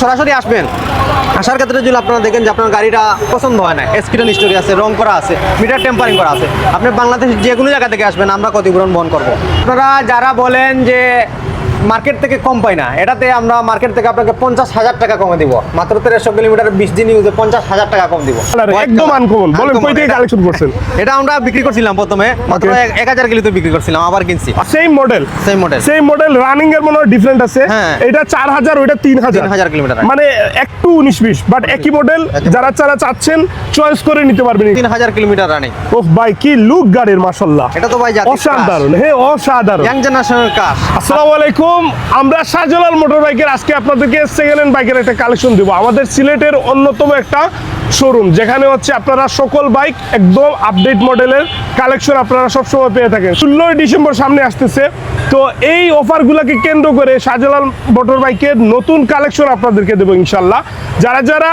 সরাসরি আসবেন। আসার ক্ষেত্রে যদি আপনারা দেখেন যে আপনার গাড়িটা পছন্দ হয় না স্ক্রিন স্টোরি আছে, রং করা আছে মিটার টেম্পারিং করা আছে, আপনি বাংলাদেশ যে কোনো জায়গা থেকে আসবেন, আমরা ক্ষতিপূরণ বহন করব। আপনারা যারা বলেন যে মার্কেট থেকে কম পাই না। এটাতে আমরা মার্কেট থেকে আপনাকে পঞ্চাশ হাজার টাকা কমে দিব। মাত্র তেরোশো কিলোমিটার বিশ দিন ইউজে পঞ্চাশ হাজার টাকা কম দিব। একদম আনকমন বলেন কই থেকে এটা- কালেকশন করছেন। এটা আমরা বিক্রি করছিলাম প্রথমে। মাত্র এক- হাজার কিলোতে বিক্রি করছিলাম আবার কিনছি। Same model same model same model running এর মনে হয় ডিফারেন্ট আছে। হ্যাঁ। এটা চার হাজার ওইটা তিন হাজার। 3000 কিলোমিটার। মানে একটু উনিশ বিশ বাট একই মডেল যারা যারা চাচ্ছেন চয়েস করে নিতে পারবেন। তিন হাজার কিলোমিটার রানিং ওহ ভাই কি লুক গাড়ির মাশাল্লাহ এটা তো ভাই অসাধারণ হ্যাঁ অসাধারণ। ইয়াং জেনারেশনের কাজ আসসালামু আলাইকুম। আমরা শাহজালাল মোটর বাইকের আজকে আপনাদেরকে সেকেন্ড হ্যান্ড বাইকের একটা কালেকশন দিব। আমাদের সিলেটের অন্যতম একটা শোরুম যেখানে হচ্ছে আপনারা সকল বাইক একদম আপডেট মডেলের কালেকশন আপনারা সবসময় পেয়ে থাকেন। ষোলোই ডিসেম্বর সামনে আসতেছে। তো এই অফারগুলোকে কেন্দ্র করে শাহজালাল মোটর বাইকের নতুন কালেকশন আপনাদেরকে দেবো ইনশাল্লাহ। যারা যারা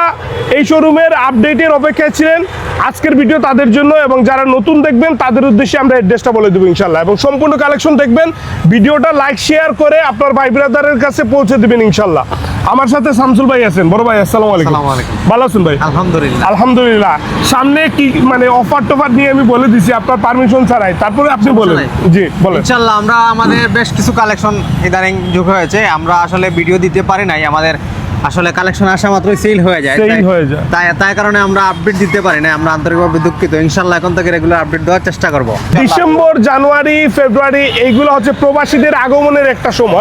এই শোরুমের আপডেটের অপেক্ষায় ছিলেন, আজকের ভিডিও তাদের জন্য এবং যারা নতুন দেখবেন, তাদের উদ্দেশ্যে আমরা অ্যাড্রেসটা বলে দেবো ইনশাল্লাহ। এবং সম্পূর্ণ কালেকশন দেখবেন, ভিডিওটা লাইক শেয়ার করে আপনার ভাই ব্রাদারের কাছে পৌঁছে দেবেন ইনশাল্লাহ। আমার সাথে শামসুল ভাই আছেন। বড় ভাই আসসালামু আলাইকুম। ভালো আছেন ভাই? আলহামদুলিল্লাহ। আলহামদুলিল্লাহ। সামনে কি মানে অফার টফার নিয়ে আমি বলে দিছি আপনার পারমিশন ছাড়াই। তারপরে আপনি বলেন। জি বলেন। ইনশাল্লাহ আমরা আমাদের বেশ কিছু কালেকশন ইদানিং যোগ হয়েছে। আমরা আসলে ভিডিও দিতে পারি নাই। আমাদের আসলে কালেকশন আসা মাত্রই সেল হয়ে যায়। তাই- হয়ে যায়। তাই তাই কারণে আমরা আপডেট দিতে পারি না আমরা আন্তরিকভাবে দুঃখিত। ইনশাল্লাহ এখন থেকে রেগুলার আপডেট দেওয়ার চেষ্টা করব। ডিসেম্বর জানুয়ারি ফেব্রুয়ারি এইগুলো হচ্ছে প্রবাসীদের আগমনের একটা সময়।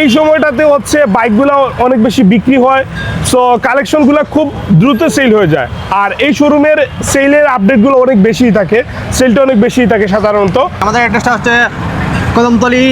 এই সময়টাতে হচ্ছে বাইকগুলো অনেক বেশি বিক্রি হয়। সো কালেকশনগুলো খুব দ্রুত সেল হয়ে যায়। আর এই শোরুমের সেলের আপডেটগুলো অনেক বেশিই থাকে। সেলটা অনেক বেশিই থাকে সাধারণত। আমাদের অ্যাড্রেসটা হচ্ছে কদমতলি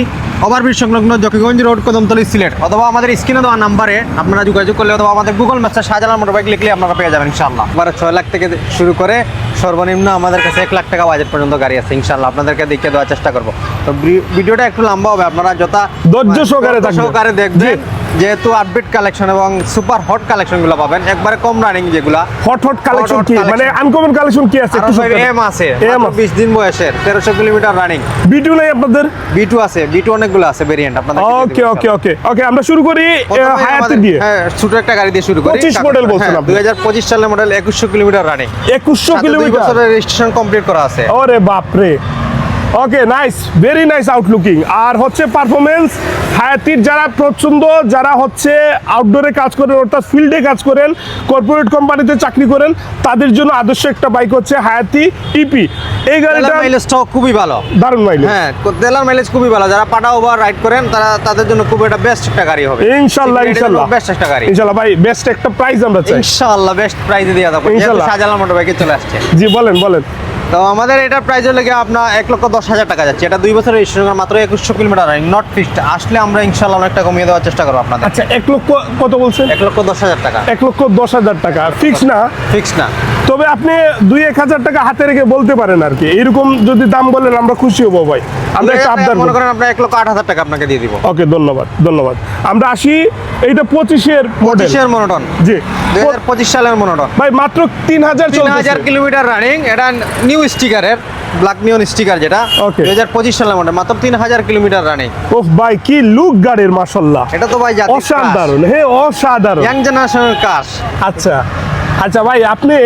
ওভারব্রিজ সংলগ্ন জকিগঞ্জ রোড কদমতলি সিলেট অথবা আমাদের স্ক্রিনে দেওয়া নাম্বারে আপনারা যোগাযোগ করলে অথবা আমাদের গুগল ম্যাপসে শাহজালাল মোটর বাইক লিখলে আপনারা পেয়ে যাবেন ইনশাল্লাহ এবারে ছয় লাখ থেকে শুরু করে সর্বনিম্ন আমাদের কাছে এক লাখ টাকা বাজেট পর্যন্ত গাড়ি আছে ইনশাল্লাহ আপনাদেরকে দেখে দেওয়ার চেষ্টা করব। তো ভিডিওটা একটু লম্বা হবে। আপনারা যথা ধৈর্য সহকারে সহকারে দেখবেন যেহেতু আপডেট কালেকশন এবং সুপার হট কালেকশনগুলো পাবেন। একবারে কম রানিং যেগুলা। হট হট কালেকশন কি? মানে আনকমন কালেকশন কি আছে? এম আছে। এম বিশ দিন বয়সের। তেরোশো কিলোমিটার রানিং ভিডিও নেই আপনাদের? বি টু আছে। বি টু অনেকগুলো আছে ভেরিয়েন্ট আপনাদের ওকে ওকে ওকে ওকে আমরা শুরু করি হায়াতি দিয়ে। হ্যাঁ ছোট একটা গাড়ি দিয়ে শুরু করি। 25 মডেল বলছেন আপনি। দুই হাজার পঁচিশ সালের মডেল একুশশো কিলোমিটার রানিং একুশশো কিলোমিটার? বছরের রেজিস্ট্রেশন কমপ্লিট করা আছে। ওরে বাপরে। Okay nice very nice outlooking আর হচ্ছে পারফরমেন্স হায়াতির যারা প্রচণ্ড যারা হচ্ছে আউটডোরে কাজ করেন অর্থাৎ ফিল্ডে কাজ করেন কর্পোরেট কোম্পানিতে চাকরি করেন তাদের জন্য আদর্শ একটা বাইক হচ্ছে হায়াতি ইপি এই গাড়িটা মাইলেজটাও খুবই ভালো। দারুণ মাইলেজ হ্যাঁ তেলার মাইলেজ খুবই ভালো। যারা পাটা ওভার রাইড করেন তারা তাদের জন্য খুব একটা বেস্ট একটা গাড়ি হবে। ইনশাল্লাহ ইনশাল্লাহ। বেস্ট একটা গাড়ি। ইনশাল্লাহ ভাই বেস্ট একটা প্রাইস আমরা চাই। ইনশাআল্লাহ বেস্ট প্রাইজে দেওয়া যাবে। যেহেতু ইনশাল্লাহ। শাহজালাল মোটর বাইকে চলে আসছে। জি বলেন বলেন। তো আমাদের এটা প্রাইস হলে গিয়ে আপনার এক লক্ষ দশ হাজার টাকা যাচ্ছে। এটা দুই বছরের রেজিস্ট্রেশন মাত্র একুশশো কিলোমিটার নট ফিক্সড আসলে আমরা ইনশাল্লাহ অনেকটা কমিয়ে দেওয়ার চেষ্টা করব আপনাদের। আচ্ছা এক লক্ষ কত বলছেন? এক লক্ষ দশ হাজার টাকা। এক লক্ষ দশ হাজার টাকা। ফিক্স না? ফিক্স না। তবে আপনি দুই এক হাজার টাকা হাতে রেখে বলতে পারেন আর কি। এরকম যদি দাম বলেন আমরা খুশি হব ভাই। আমরা একটা আবদার মনে করেন আপনার এক লক্ষ আট হাজার টাকা আপনাকে দিয়ে দিব। ওকে ধন্যবাদ ধন্যবাদ। আমরা আসি এইটা পঁচিশের পঁচিশের মনোটন। জি। পঁচিশ সালের মনোটন। ভাই মাত্র তিন হাজার তিন হাজার কিলোমিটার রানিং এটা নিউ স্টিকারের ব্ল্যাক নিয়ন স্টিকার যেটা। Okay. দুই হাজার পঁচিশ সালের মডেল মাত্র তিন হাজার কিলোমিটার রানিং ওহ ভাই কি লুক গাড়ির মাশাল্লাহ এটা তো ভাই অসাধারণ হে অসাধারণ। ইয়াং জেনারেশনের কাজ আচ্ছা। আচ্ছা ভাই আপনি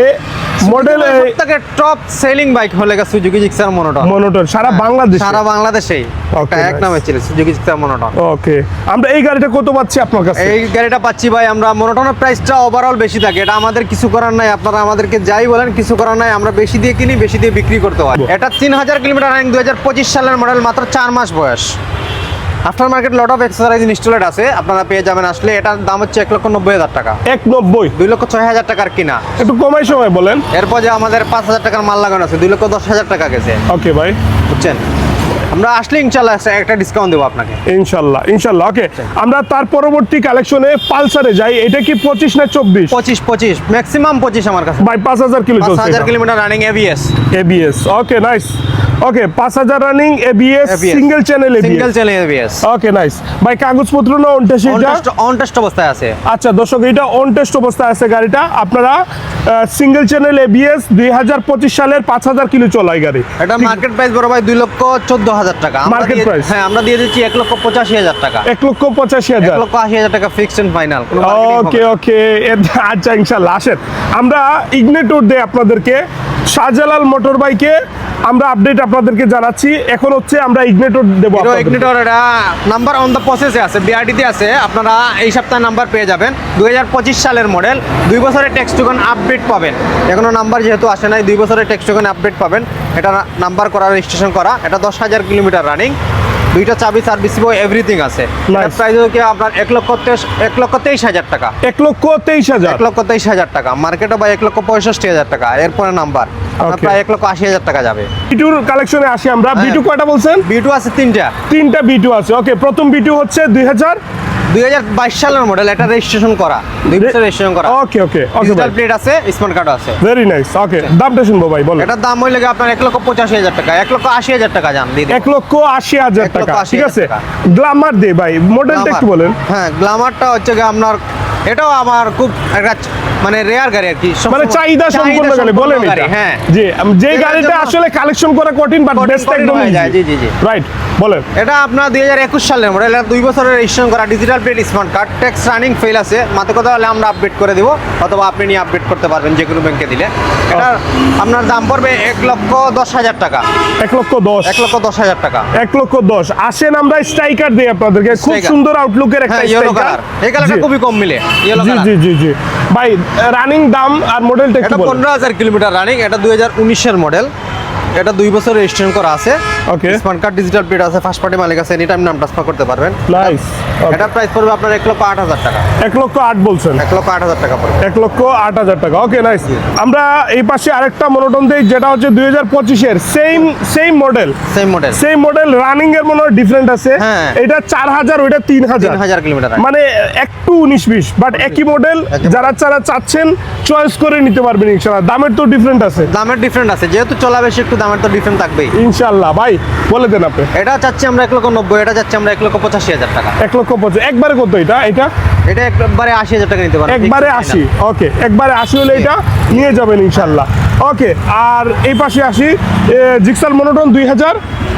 মডেল সবথেকে টপ সেলিং বাইক হলে গেছে সুজুকি জিক্সার মনোটন মনোটর সারা বাংলাদেশ? সারা বাংলাদেশেই। Okay, এক নামে ছিল সুজুকি জিক্সার মনোটন ওকে আমরা এই গাড়িটা কত পাচ্ছি আপনার কাছে? এই গাড়িটা পাচ্ছি ভাই আমরা মনোটনের প্রাইসটা ওভারঅল বেশি থাকে এটা আমাদের কিছু করার নাই আপনারা আমাদেরকে যাই বলেন কিছু করার নাই আমরা বেশি দিয়ে কিনি বেশি দিয়ে বিক্রি করতে হয়। এটা তিন হাজার কিলোমিটার রানিং দুই হাজার পঁচিশ সালের মডেল মাত্র চার মাস বয়স। After market lot of exercise installed আছে। আপনারা পেয়ে যাবেন আসলে এটার দাম হচ্ছে এক লক্ষ নব্বই হাজার টাকা। এক নব্বই? দুই লক্ষ ছয় হাজার টাকার কিনা। একটু কমাই সময় বলেন। এরপর যে আমাদের পাঁচ হাজার টাকার মাল লাগানো আছে দুই লক্ষ দশ হাজার টাকা গেছে। ওকে ভাই বুঝছেন? আমরা আসলে ইনশাল্লাহ একটা ডিসকাউন্ট দেবো আপনাকে। ইনশাল্লাহ ইনশাল্লাহ ওকে আমরা তার পরবর্তী কালেকশনে পালসারে যাই এটা কি পঁচিশ না চব্বিশ? পঁচিশ পঁচিশ ম্যাক্সিমাম পঁচিশ আমার কাছে। বাই পাঁচ হাজার কিলো পাঁচ হাজার kilometre running ABS ABS okay nice okay পাঁচ হাজার running ABS single channel single channel ABS okay nice ভাই কাগজপত্র না অন টেস্ট এটা? অন টেস্ট অবস্থায় আছে। আচ্ছা দর্শক এটা অন টেস্ট অবস্থায় আছে গাড়িটা। আপনারা সিঙ্গেল চ্যানেল এবিএস দুই হাজার পঁচিশ সালের পাঁচ হাজার কিলো চলাই গাড়ি। এটা মার্কেট প্রাইস বড় ভাই দুই লক্ষ চোদ্দ হাজার টাকা। আমরা প্রাইস হ্যাঁ আমরা দিয়ে দিচ্ছি এক লক্ষ পঁচাশি হাজার টাকা। এক লক্ষ পঁচাশি এক হাজার? লক্ষ আশি হাজার টাকা fixed and final okay okay আচ্ছা ইনশাল্লাহ আসেন। আমরা ইগনেটোর দিয়ে আপনাদেরকে। শাহজালাল মোটর বাইকে আমরা আপডেট আপনাদেরকে জানাচ্ছি। এখন হচ্ছে আমরা ইগনেটর দেবো ইগনেটর। এটা নাম্বার অন দ্য প্রসেসে আছে বিআরটিতে আছে। আপনারা এই সপ্তাহে নাম্বার পেয়ে যাবেন। দু হাজার পঁচিশ সালের মডেল দুই বছরের টেক্সট টোকন আপডেট পাবেন। এখনও নাম্বার যেহেতু আসে নাই দুই বছরের টেক্সট টোকন আপডেট পাবেন। এটা নাম্বার করা রেজিস্ট্রেশন করা। এটা দশ হাজার কিলোমিটার রানিং দুইটা চাবি সার্ভিস এভরিথিং আছে. প্রাইস কি আপনার এক লক্ষ তেইশ এক লক্ষ তেইশ হাজার টাকা। এক লক্ষ তেইশ হাজার? এক লক্ষ তেইশ হাজার টাকা। মার্কেটে বা এক লক্ষ পঁয়ষট্টি হাজার টাকা। এরপরে নাম্বার আপনার প্রায় এক লক্ষ আশি হাজার টাকা যাবে। বিটুর কালেকশনে আসি আমরা। হ্যাঁ। বিটু কয়টা বলছেন? বিটু আছে তিনটা। তিনটা বিটু আছে। ওকে প্রথম বিটু হচ্ছে দুই হাজার দুই হাজার বাইশ সালের মডেল এটা রেজিস্ট্রেশন করা দুই বছর রেজিস্ট্রেশন করা। Okay okay okay digital plate আছে স্মার্ট কার্ড আছে। ভেরি নাইস ওকে দামটা শুনব ভাই বলো এটার দাম হইলে আপনার এক লক্ষ পঁচাশি হাজার টাকা এক লক্ষ আশি হাজার টাকা যান দিদি এক লক্ষ আশি হাজার টাকা ঠিক আছে। গ্লামার দে ভাই মডেলটা একটু বলেন। হ্যাঁ গ্লামারটা হচ্ছে গিয়ে আপনার এটাও আমার খুব একটা মানে রেয়ার গাড়ি আর কি মানে চাহিদা সম্পূর্ণ গাড়ি বলেন এটা। হ্যাঁ। জি যে এটার গাড়িটা আসলে কালেকশন করা কঠিন বাট বেস্ট একদম জি, জি, জি। রাইট বলেন। এটা আপনার দুই হাজার একুশ সালের মডেল এটা দুই বছরের রেজিস্ট্রেশন করা digital plate smart card tax running fail আছে। মাথা কথা হলে আমরা আপডেট করে দেবো অথবা আপনি নিয়ে আপডেট করতে পারবেন যে কোনো ব্যাংকে দিলে। এটা আপনার দাম পড়বে এক লক্ষ দশ হাজার টাকা। এক লক্ষ দশ। এক লক্ষ দশ হাজার টাকা। এক লক্ষ দশ। আসেন আমরা স্ট্রাইকার দিই আপনাদেরকে। খুব সুন্দর আউটলুকের একটা হ্যাঁ স্ট্রাইকার এই কালারটা খুবই কম মিলে। জি জি জি জি। ভাই রানিং দাম আর মডেলটা এটা পনেরো হাজার কিলোমিটার রানিং এটা দুই হাজার উনিশের মডেল এটা দুই বছর রেজিস্ট্রেশন করা আছে। Okay. Smart card digital plate আছে ফার্স্ট পার্টি মালিক আছে এনি টাইম নাম ট্রান্সফার করতে পারবেন। নাইস এটা প্রাইস পড়বে আপনার এক লক্ষ আট হাজার টাকা। এক লক্ষ আট বলছেন? এক লক্ষ আট হাজার টাকা পড়বে। এক লক্ষ আট হাজার টাকা। ওকে নাইস আমরা এই পাশে আরেকটা মনোটন দিই যেটা হচ্ছে দুই হাজার পঁচিশের। Same same model same model same model running এর মনে হয় ডিফারেন্ট আছে। হ্যাঁ। এটা চার হাজার ওইটা তিন হাজার। হাজার কিলোমিটার মানে একটু উনিশ বিশ। বাট একই মডেল যারা যারা চাচ্ছেন চয়েস করে নিতে পারবেন ইনশাল্লাহ দামের তো ডিফারেন্ট আছে। দামের ডিফারেন্ট আছে। যেহেতু চলা বেশি একটু দামের তো ডিফারেন্ট থাকবেই। ইনশাল্লাহ ভাই বলে দেন আপনি। এটা চাচ্ছি আমরা এক লক্ষ নব্বই এটা চাচ্ছি আমরা এক লক্ষ পঁচাশি হাজার টাকা। এক লক্ষ পঁচাশি একবারে কত এটা? এটা এটা একবারে আশি হাজার টাকা নিতে পারবেন। একবারে আশি। ওকে একবারে আশি হলে এটা নিয়ে যাবেন ইনশাল্লাহ। ওকে আর এই পাশে আসি জিক্সাল মনোটন দুই হাজার।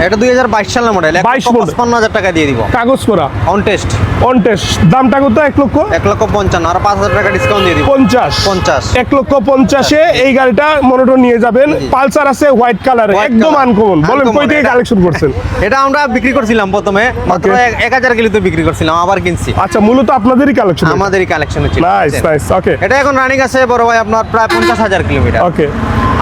এটা দুই হাজার বাইশ সালের মডেল এক 22 লক্ষ model। পঁচপান্ন হাজার টাকা দিয়ে দিব। কাগজ করা। অন টেস্ট অন টেস্ট দামটা কত? এক লক্ষ? এক লক্ষ পঞ্চান্ন। আর পাঁচ হাজার টাকা ডিসকাউন্ট দিয়ে দিব। পঞ্চাশ। পঞ্চাশ। এক লক্ষ পঞ্চাশে এই গাড়িটা মনোটন নিয়ে যাবেন। পালসার আছে হোয়াইট কালার। একদম আনকমন বলেন কই থেকে কালেকশন করছেন? এটা আমরা বিক্রি করছিলাম প্রথমে। মাত্র এক- এক হাজার কিলোতে বিক্রি করছিলাম আবার কিনছি। আচ্ছা মূলত আপনাদেরই কালেকশন আমাদেরই কালেকশন নাইস নাইস ওকে এটা এখন রানিং আছে বড় ভাই আপনার প্রায় পঞ্চাশ হাজার কিলোমিটার ওকে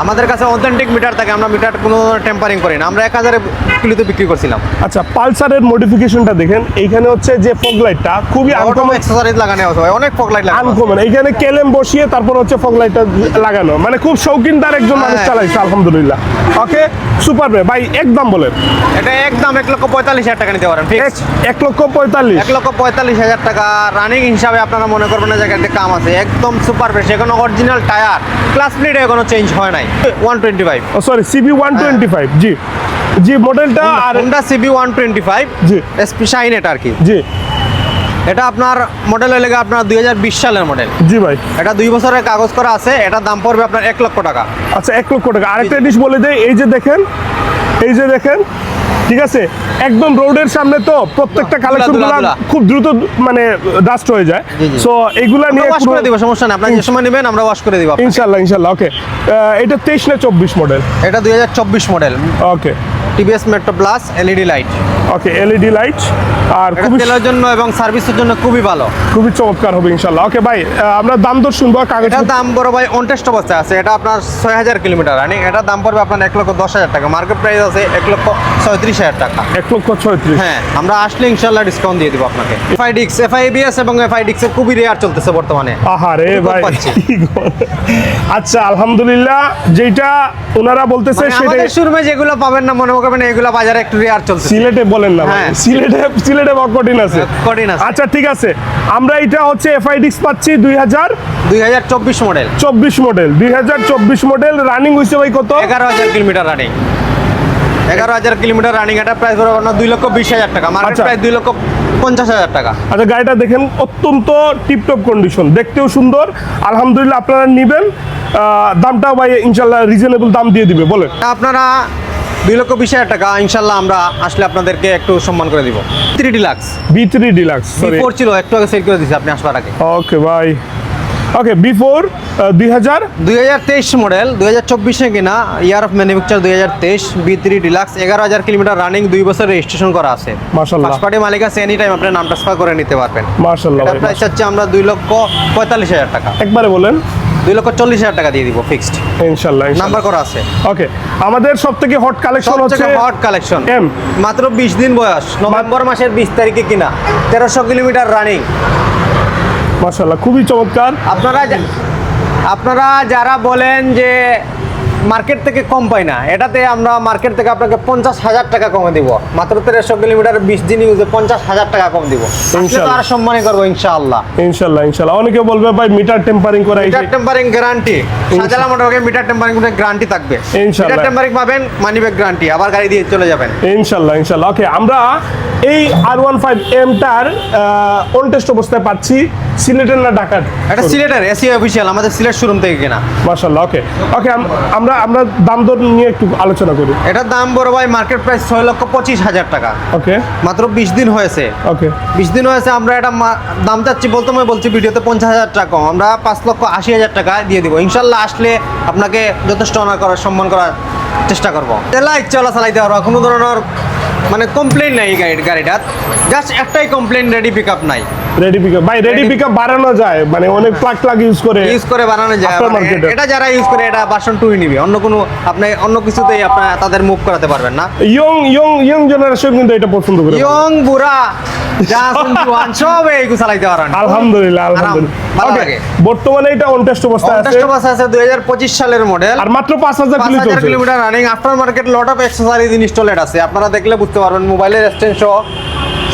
আমাদের কাছে অথেন্টিক মিটার থাকে আমরা মিটার কোনো টেম্পারিং করি না। আমরা এক হাজারে কিলোতে বিক্রি করছিলাম। আচ্ছা পালসারের মডিফিকেশনটা দেখেন। এইখানে হচ্ছে যে ফগ লাইটটা খুবই আনকমন এক্সেসরিজ লাগানো আছে ভাই অনেক ফগ লাইট লাগানো আছে। আনকমন এইখানে কেলেম বসিয়ে তারপর হচ্ছে ফগ লাইটটা লাগানো। মানে খুব শৌখিনদার একজন মানুষ হ্যাঁ। চালাইছে আলহামদুলিল্লাহ। ওকে সুপার বে ভাই একদম বলেন। এটা একদম এক লক্ষ পঁয়তাল্লিশ হাজার টাকা নিতে পারেন এক ফিক্সড এক লক্ষ পঁয়তাল্লিশ। এক লক্ষ পঁয়তাল্লিশ হাজার টাকা রানিং হিসাবে আপনারা মনে করবেন না জায়গাতে কাম আছে। একদম সুপার ফ্রেশ এখনও অরিজিনাল টায়ার ক্লাস প্লেট এখনও চেঞ্জ হয় নাই। One twenty five sorry CB one twenty five জি। জি মডেলটা আর Honda CB one twenty five জি। শাইন এটা আর কি। জি। এটা আপনার মডেল হয়ে আপনার দুই হাজার বিশ সালের মডেল জি ভাই। এটা দুই বছরের কাগজ করা আছে এটা দাম পড়বে আপনার এক লক্ষ টাকা। আচ্ছা এক লক্ষ টাকা। আরেকটা জিনিস বলে দেয় এই যে দেখেন এই যে দেখেন ঠিক আছে? একদম রোডের সামনে তো প্রত্যেকটা কালেকশন। খুব দ্রুত মানে ডাস্ট হয়ে যায়। সো আমরা নিয়ে ওয়াশ করে দিব সমস্যা নেই। আপনার যে সময় নেবেন আমরা ওয়াশ করে দিব আপনাকে। ইনশাল্লাহ ইনশাল্লাহ ওকে এটা তেইশ না চব্বিশ মডেল এটা দুই হাজার চব্বিশ model okay TVS Metro plus LED light okay LED light আর এটা খুবই তেলের জন্য এবং সার্ভিসের জন্য খুবই ভালো। খুবই চমৎকার হবে ইনশাল্লাহ ওকে ভাই আমরা দাম দর শুনব কাগজ এটার দাম বড় ভাই অনটেস্ট অবস্থায় আছে এটা আপনার ছয় হাজার কিলোমিটার। রানিং এটার দাম পড়বে আপনার এক লক্ষ দশ হাজার টাকা। মার্কেট প্রাইস আছে এক লক্ষ ছয়ত্রিশ হাজার টাকা। এক লক্ষ ছয়ত্রিশ। হ্যাঁ আমরা আসলে ইনশাল্লাহ ডিসকাউন্ট দিয়ে দিব আপনাকে। এফআই ডিক্স এফআই এবিএস এবং এফআই ডিক্স খুবই রেয়ার চলতেছে বর্তমানে। আহারে ভাই আচ্ছা আলহামদুলিল্লাহ যেটা ওনারা বলতেছে মানে সেটা আমাদের শোরুমে যেগুলো পাবেন না মনে এগুলো বাজারে একটু রেয়ার চলছে সিলেটে বলেন না হ্যাঁ। সিলেটে সিলেটে আছে। আছে। আচ্ছা ঠিক আছে। আমরা এটা হচ্ছে এফআইডিক্স পাচ্ছি দুই হাজার দুই হাজার চব্বিশ মডেল চব্বিশ মডেল দুই হাজার চব্বিশ মডেল রানিং হয়েছে ভাই কত? এগারো হাজার কিলোমিটার রানিং এগারো হাজার কিলোমিটার রানিং এটা প্রাইস আপনার দুই লক্ষ বিশ হাজার টাকা। মার্কেট আচ্ছা। দুই লক্ষ পঞ্চাশ হাজার টাকা। আচ্ছা গাড়িটা দেখেন অত্যন্ত টিপটপ কন্ডিশন দেখতেও সুন্দর। আলহামদুলিল্লাহ আপনারা নেবেন। দামটাও ভাই ইনশাল্লাহ রিজনেবল দাম দিয়ে দিবে। বলেন। আপনারা দুই লক্ষ বিশ হাজার টাকা ইনশাল্লাহ আমরা আসলে আপনাদেরকে একটু সম্মান করে দিব। Three deluxe B three deluxe sorry four ছিল একটু আগে সেল করে দিয়েছি আপনি আসবার আগে। ওকে ভাই ওকে বি ফোর দুই হাজার? দুই হাজার তেইশ মডেল দুই হাজার চব্বিশে কিনা ইয়ার অফ ম্যানুফ্যাকচার দুই হাজার তেইশ বি থ্রি ডিলাক্স এগারো হাজার কিলোমিটার রানিং দুই বছর রেজিস্ট্রেশন করা আছে। ফার্স্ট পার্টি মালিক আছে এনি টাইম আপনি নাম ট্রান্সফার করে নিতে পারবেন। মার্শাল্লাহ প্রাইস হচ্ছে আমরা দুই লক্ষ পঁয়তাল্লিশ হাজার টাকা। একবারে বলেন। দুই লক্ষ চল্লিশ হাজার টাকা দিয়ে দিব ফিক্সড ইনশাল্লাহ নাম্বার করা আছে। ওকে আমাদের সব থেকে হট কালেকশন হচ্ছে হট কালেকশন এম মাত্র বিশ দিন বয়স নভেম্বর মাসের বিশ তারিখে কিনা। তেরোশো কিলোমিটার রানিং মাসাল্লাহ খুবই চমৎকার। আপনারা আপনারা যারা বলেন যে মার্কেট থেকে কম পাই না। এটাতে আমরা মার্কেট থেকে আপনাকে পঞ্চাশ হাজার টাকা কমে দিব। মাত্র তেরোশো কিলোমিটার বিশ দিন ইউজে পঞ্চাশ হাজার টাকা কম দিব। ইনশাআল্লাহ। আর সম্মানই করব ইনশাআল্লাহ। ইনশাল্লাহ ইনশাল্লাহ। অনেকে বলবে ভাই মিটার টেম্পারিং করা মিটার টেম্পারিং গ্যারান্টি সাজালা মোটরকে মিটার টেম্পারিং করে গ্যারান্টি থাকবে। ইনশাআল্লাহ। মিটার টেম্পারিং পাবেন মানি ব্যাগ গ্যারান্টি আবার গাড়ি দিয়ে চলে যাবেন। ইনশাল্লাহ ইনশাল্লাহ। ওকে আমরা এই আর ওয়ান ফাইভ এমটার অন টেস্ট অবস্থায় পাচ্ছি সিলেটের না ঢাকার? এটা সিলেটের এসি অফিসিয়াল আমাদের সিলেট শোরুম থেকে কেনা। মার্শাল্লাহ ওকে ওকে আমরা আমরা দাম দর নিয়ে একটু আলোচনা করি। এটার দাম বড় ভাই মার্কেট প্রাইস ছয় লক্ষ পঁচিশ হাজার টাকা। ওকে। মাত্র বিশ দিন হয়েছে। ওকে। বিশ দিন হয়েছে আমরা এটা দাম চাচ্ছি বলতে আমি বলছি ভিডিওতে পঞ্চাশ হাজার টাকা আমরা পাঁচ লক্ষ আশি হাজার টাকা দিয়ে দিব। ইনশাল্লাহ আসলে আপনাকে যথেষ্ট অনার করার সম্মান করার চেষ্টা করব। তেলা ইচ্ছা চালাইতে পারব কোনো ধরনের মানে কমপ্লেন নাই গাড়ি গাড়িটার। জাস্ট একটাই কমপ্লেন রেডি পিক আপ নাই। রেডি পিকআপ ভাই রেডি পিকআপ বাড়ানো যায়। মানে অনেক প্লাগ প্লাগ ইউজ করে ইউজ করে বানানো যায়। মানে। এটা যারা ইউজ করে এটা বাসন টুই নিবে। অন্য কোনো আপনি অন্য কিছুতেই আপনার তাদের মুভ করাতে পারবেন না। ইয়ং ইয়ং ইয়ং জেনারেশন কিন্তু এটা পছন্দ করে। ইয়ং বুড়া যা জোয়ান সব এইগু চালাইতে পারেন। আলহামদুলিল্লাহ আলহামদুলিল্লাহ। ভালো বর্তমানে এটা অন টেস্ট আছে। অনটেস্ট বাস আছে দুই হাজার পঁচিশ সালের মডেল আর মাত্র kilometre running after market lot of installed আছে। আপনারা দেখলে বুঝতে পারবেন মোবাইলের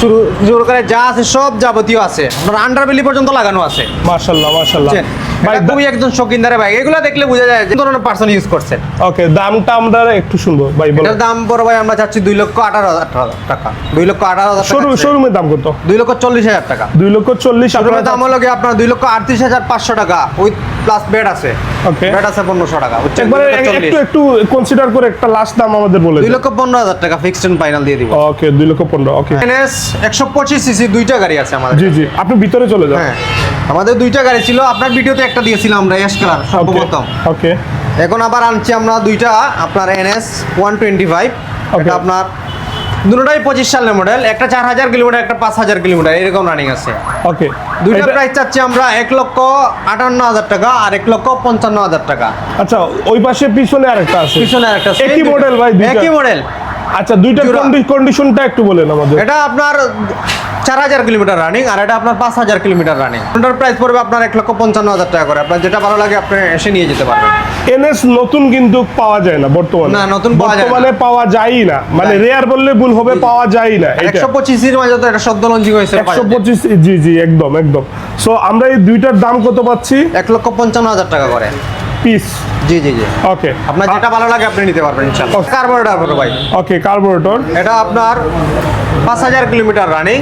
শুরু শুরু করে যা আছে সব যাবতীয় আছে আপনার আন্ডারবেলি পর্যন্ত লাগানো আছে মার্শাল্লাহ বুঝছেন? ভাই এটা একজন শৌখিনদারে বাইক এগুলো দেখলে বোঝা যায় যে ধরনের পার্সন ইউজ করছেন। ওকে দামটা আমরা একটু শুনব। ভাই বলো। এটার দাম পড়ে ভাই আমরা চাচ্ছি দুই লক্ষ আঠারো হাজার টাকা। দুই লক্ষ আঠারো হাজার শোরুম শোরুমের দাম কত? দুই লক্ষ চল্লিশ হাজার টাকা। দুই লক্ষ চল্লিশ শোরুমের দাম হলো কি আপনার দুই লক্ষ আটত্রিশ হাজার পাঁচশো টাকা উইথ প্লাস বেড আছে। Okay. বেড আছে পনেরোশো টাকা একবারে। একটু একটু কনসিডার করে একটা লাস্ট দাম আমাদের বলে দুই লক্ষ পনেরো হাজার টাকা ফিক্সড এন্ড ফাইনাল দিয়ে দিব। ওকে দুই লক্ষ পনেরো ওকে। এনএস একশো পঁচিশ সিসি দুইটা গাড়ি আছে আমাদের জি জি। আপনি ভিতরে চলে যান হ্যাঁ। আমাদের দুইটা গাড়ি ছিল। আপনার ভিডিওতে একটা দিয়েছিলাম আমরা এস কালার সর্বপ্রথম ওকে এখন আবার আনছি আমরা দুইটা আপনার এনএস ওয়ান টোয়েন্টি ফাইভ. এটা আপনার দুটোটাই পঁচিশ সালের মডেল একটা চার হাজার কিলোমিটার একটা পাঁচ হাজার কিলোমিটার এরকম রানিং আছে। ওকে দুইটা প্রাইস চাচ্ছি আমরা এক লক্ষ আটান্ন হাজার টাকা আর এক লক্ষ পঞ্চান্ন হাজার টাকা। আচ্ছা ওই পাশে পিছনে আরেকটা আছে। পিছনে একটা একই মডেল ভাই একই মডেল আচ্ছা দুইটা। কন্ডিশনটা একটু বলেন আমাদের। এটা আপনার চার হাজার কিলোমিটার রানিং আর এটা আপনার পাঁচ হাজার কিলোমিটার রানিং ওটার প্রাইস পড়বে আপনার এক লক্ষ পঞ্চান্ন হাজার টাকা করে। আপনার যেটা ভালো লাগে আপনি এসে নিয়ে যেতে পারবেন। এনএস নতুন কিন্তু পাওয়া যায় না বর্তমানে। না, নতুন পাওয়া যায় না। বর্তমানে পাওয়া যায়ই না। মানে। রেয়ার বললে ভুল হবে পাওয়া যায় না একশো পঁচিশের মাঝে তো এটা সদ্য লঞ্চিং হয়েছে একশো পঁচিশ জি জি একদম একদম। সো আমরা এই দুইটার দাম কত পাচ্ছি? এক লক্ষ পঞ্চান্ন হাজার টাকা করে। পিস জি জি জি। ওকে আপনার যেটা ভালো লাগে আপনি নিতে পারবেন ইনশাআল্লাহ। কার্বোরেটর ভাই। ওকে কার্বোরেটর এটা আপনার পাঁচ হাজার কিলোমিটার রানিং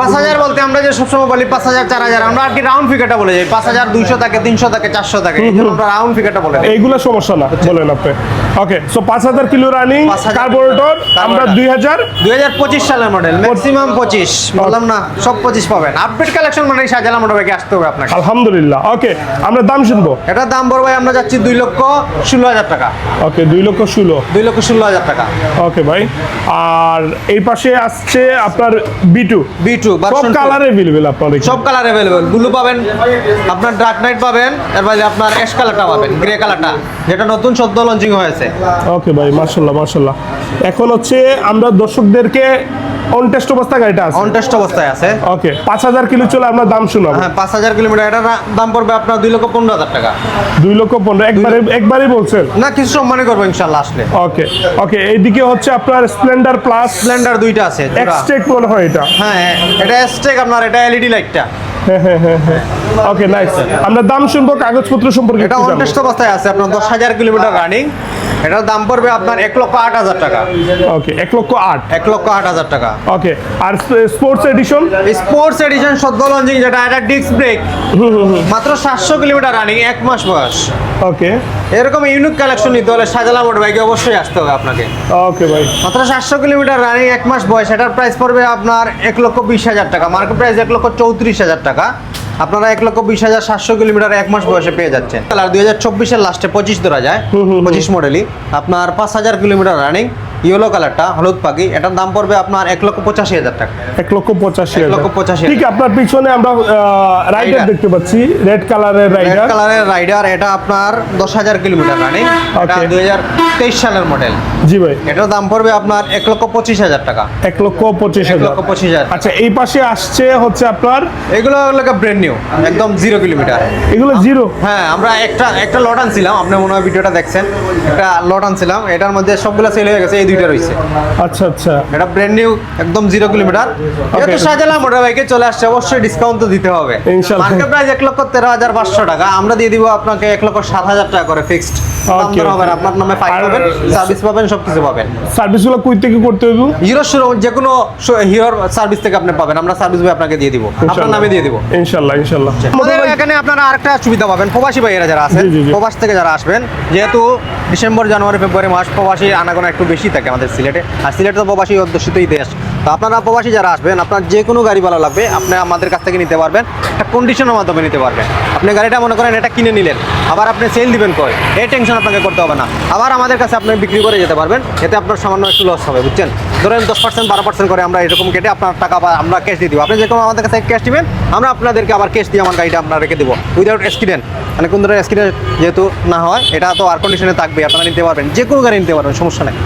পাঁচ হাজার বলতে আমরা যে সবসময় বলি পাঁচ হাজার চার হাজার আমরা আর কি রাউন্ড ফিগারটা বলে যাই। পাঁচ হাজার দুইশো থাকে তিনশো থাকে চারশো থাকে। আমরা রাউন্ড ফিগারটা বলে এইগুলো সমস্যা না বলেন আপনি। ওকে সো পাঁচ হাজার কিলো রানিং কার্বোরেটর আমরা দুই হাজার। দুই হাজার পঁচিশ সালের মডেল ম্যাক্সিমাম পঁচিশ। বললাম না সব পঁচিশ পাবেন। আপডেট কালেকশন মানে সাজালা মোটরবাইকে আসতে হবে আপনাকে। আলহামদুলিল্লাহ ওকে আমরা দাম শুনব? এটার দাম বড় ভাই আমরা যাচ্ছি দুই লক্ষ ষোলো হাজার টাকা। ওকে দুই লক্ষ ষোলো। দুই লক্ষ ষোলো হাজার টাকা। ওকে ভাই। আর এই পাশে আসছে আপনার বিটু বি টু সব কালার এভেলেবেল আপনার সব কালার অ্যাভেলেবল ব্লু পাবেন আপনার ডার্ক নাইট পাবেন এর বাইরে আপনার অ্যাশ কালারটা পাবেন গ্রে কালারটা যেটা নতুন সদ্য লঞ্চিং হয়েছে। ওকে ভাই মার্শাল্লাহ মার্শাল্লাহ এখন হচ্ছে আমরা দর্শকদেরকে অন টেস্ট অবস্থা গাড়িটা আছে। অনটেস্ট অবস্থায় আছে। ওকে পাঁচ হাজার কিলো চলে আমরা দাম শুনাবো। হ্যাঁ পাঁচ হাজার কিলোমিটার এটার দাম পড়বে আপনার দুই লক্ষ পনেরো হাজার টাকা। দুই লক্ষ পনেরো একবারে একবারই বলছেন? না কিছু সম্মানই করব ইনশাল্লাহ আসলে। ওকে ওকে এইদিকে হচ্ছে আপনার স্প্লেন্ডার প্লাস স্প্লেন্ডার দুইটা আছে। এক্সটেক মনে হয় এটা। হ্যাঁ, এটা স্টেক আপনার এটা এলইডি লাইটটা ওকে নাইস আমরা দাম শুনব কাগজপত্র সম্পর্কে এটা। অনটেস্ট অবস্থায় আছে আপনার দশ হাজার কিলোমিটার রানিং এটার দাম পড়বে আপনার এক লক্ষ আট হাজার টাকা। ওকে এক লক্ষ আট। এক লক্ষ আট হাজার টাকা। ওকে আর স্পোর্টস এডিশন? স্পোর্টস এডিশন সদ্য লঞ্চিং যেটা এটা ডিস্ক ব্রেক মাত্র সাতশো কিলোমিটার রানিং এক মাস বয়স। ওকে। এরকম ইউনিক কালেকশন নিতে হলে সাজালা মোটর বাইকে অবশ্যই আসতে হবে আপনাকে। ওকে ভাই। মাত্র সাতশো কিলোমিটার রানিং এক মাস বয়স। এটার প্রাইস পড়বে আপনার এক লক্ষ বিশ হাজার টাকা। মার্কেট প্রাইস এক লক্ষ চৌত্রিশ হাজার টাকা। আপনারা এক লক্ষ বিশ হাজার সাতশো কিলোমিটার এক মাস বয়সে পেয়ে যাচ্ছেন। তাহলে দুই হাজার চব্বিশের লাস্টে পঁচিশ ধরা যায় পঁচিশ মডেলই আপনার পাঁচ হাজার কিলোমিটার রানিং ইয়েলো কালারটা হলুদ পাখি এটার দাম পড়বে আপনার এক লক্ষ পঁচাশি হাজার টাকা। এক লক্ষ পঁচাশি এক লক্ষ পঁচাশি ঠিক আপনার পিছনে আমরা রাইডার দেখতে পাচ্ছি রেড কালারের রাইডার রেড কালারের রাইডার এটা আপনার দশ হাজার কিলোমিটার রানিং। এটা দুই হাজার তেইশ সালের মডেল জি ভাই। এটার দাম পড়বে আপনার এক লক্ষ পঁচিশ হাজার টাকা। এক লক্ষ পঁচিশ এক হাজার। লক্ষ পঁচিশ হাজার। আচ্ছা এই পাশে আসছে হচ্ছে আপনার? এগুলো হলো ব্র্যান্ড নিউ একদম জিরো কিলোমিটার এগুলো জিরো হ্যাঁ আমরা একটা একটা লট আনছিলাম আপনি মনে হয় ভিডিওটা দেখছেন। একটা লট আনছিলাম এটার মধ্যে সবগুলো সেল হয়ে গেছে এই দুইটা রয়েছে। আচ্ছা আচ্ছা। এটা ব্র্যান্ড নিউ একদম জিরো কিলোমিটার যেহেতু সাজালা মোটর বাইকে চলে আসছে অবশ্যই ডিসকাউন্ট তো দিতে হবে। মার্কেট প্রাইস এক লক্ষ তেরো হাজার পাঁচশো টাকা। আমরা দিয়ে দিব আপনাকে এক লক্ষ সাত হাজার টাকা করে ফিক্সড আপনার নামে ফাইল পাবেন সার্ভিস পাবেন সব কিছু পাবেন। সার্ভিসগুলো কই থেকে করতে হইব? হিরো শোরুম যে কোনো হিরোর সার্ভিস থেকে আপনি পাবেন আমরা সার্ভিস বই আপনাকে দিয়ে দিব। আপনার নামে দিয়ে দিব। ইনশাল্লাহ আমাদের এখানে আপনারা আরেকটা সুবিধা পাবেন প্রবাসী ভাইয়েরা যারা আছেন। প্রবাস থেকে যারা আসবেন যেহেতু ডিসেম্বর জানুয়ারি ফেব্রুয়ারি মাস প্রবাসী আনাগোনা একটু বেশি থাকে আমাদের সিলেটে। আর সিলেটে তো প্রবাসী অধ্যুষিতই দেশ। তো আপনারা প্রবাসী যারা আসবেন, আপনার যে কোনো গাড়ি ভালো লাগবে, আপনি আমাদের কাছ থেকে নিতে পারবেন, একটা কন্ডিশনের মাধ্যমে নিতে পারবেন। আপনি গাড়িটা মনে করেন এটা কিনে নিলেন, আবার আপনি সেল দিবেন কয় এই টেনশন আপনাকে করতে হবে না। আবার আমাদের কাছে আপনি বিক্রি করে যেতে পারবেন, এতে আপনার সামান্য একটু লস হবে, বুঝছেন? ধরেন দশ পার্সেন্ট বারো পার্সেন্ট করে আমরা এরকম কেটে আপনার টাকা আমরা ক্যাশ দিয়ে দিব। আপনি যে কোনো আমাদের কাছে ক্যাশ দিবেন, আমরা আপনাদেরকে আবার ক্যাশ দিয়ে আমার গাড়িটা আপনার রেখে দেবো উইদাউট অ্যাক্সিডেন্ট মানে কোন ধরনের অ্যাক্সিডেন্ট যেহেতু না হয়, এটা তো আর কন্ডিশনে থাকবে আপনারা নিতে পারবেন যে কোনো গাড়ি নিতে পারবেন, সমস্যা নেই।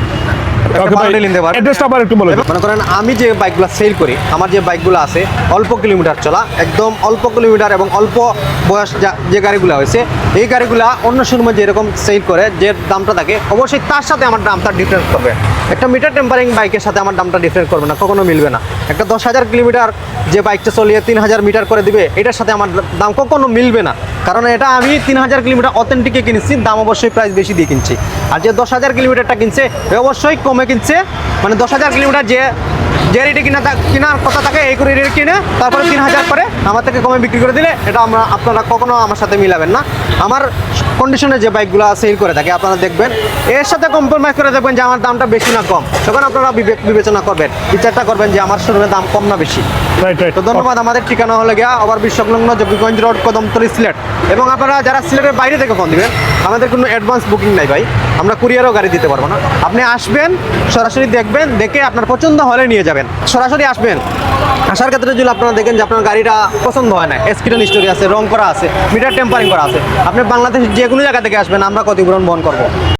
মনে করেন আমি যে বাইকগুলো সেল করি আমার যে বাইকগুলো আছে অল্প কিলোমিটার চলা একদম অল্প কিলোমিটার এবং অল্প বয়স যা- যে গাড়িগুলো হয়েছে এই গাড়িগুলা অন্য শোরুমে যেরকম সেল করে যে দামটা থাকে অবশ্যই তার সাথে আমার দামটা ডিফারেন্স করবে। একটা মিটার টেম্পারিং বাইকের সাথে আমার দামটা ডিফারেন্স করবে না কখনো মিলবে না। একটা দশ হাজার কিলোমিটার যে বাইকটা চলিয়ে তিন হাজার মিটার করে দিবে এটার সাথে আমার দাম কখনো মিলবে না। কারণ এটা আমি তিন হাজার কিলোমিটার অথেন্টিকে কিনেছি দাম অবশ্যই প্রাইস বেশি দিয়ে কিনছি। আর যে দশ হাজার কিলোমিটারটা কিনছে অবশ্যই কমে কিনছে। মানে দশ হাজার কিলোমিটার যে যে রেটে কিনা কেনার কথা থাকে এই করে রেট কিনে তারপরে তিন হাজার করে আমার থেকে কমে বিক্রি করে দিলে এটা আমরা আপনারা কখনো আমার সাথে মিলাবেন না। আমার কন্ডিশনে যে বাইকগুলো সেল করে থাকে আপনারা দেখবেন। এর সাথে কম্প্রোমাইজ করে দেখবেন যে আমার দামটা বেশি না কম। তখন আপনারা বিবেচনা করবেন বিচারটা করবেন যে আমার শোরুমের দাম কম না বেশি। রাইট রাইট তো ধন্যবাদ আমাদের ঠিকানা হলে গিয়া আবার বিশ্বংলগ্ন জকিগঞ্জ রোড কদমতলি সিলেট। এবং আপনারা যারা সিলেটের বাইরে থেকে ফোন দিবেন আমাদের কোনো অ্যাডভান্স বুকিং নাই ভাই। আমরা কুরিয়ারও গাড়ি দিতে পারব না। আপনি আসবেন সরাসরি দেখবেন দেখে আপনার পছন্দ হলে নিয়ে যাবেন। সরাসরি আসবেন। আসার ক্ষেত্রে যদি আপনারা দেখেন যে আপনার গাড়িটা পছন্দ হয় না স্ক্রিন স্টোরি আছে, রং করা আছে মিটার টেম্পারিং করা আছে, আপনি বাংলাদেশ যে কোনো জায়গা থেকে আসবেন, আমরা ক্ষতিপূরণ বহন করব।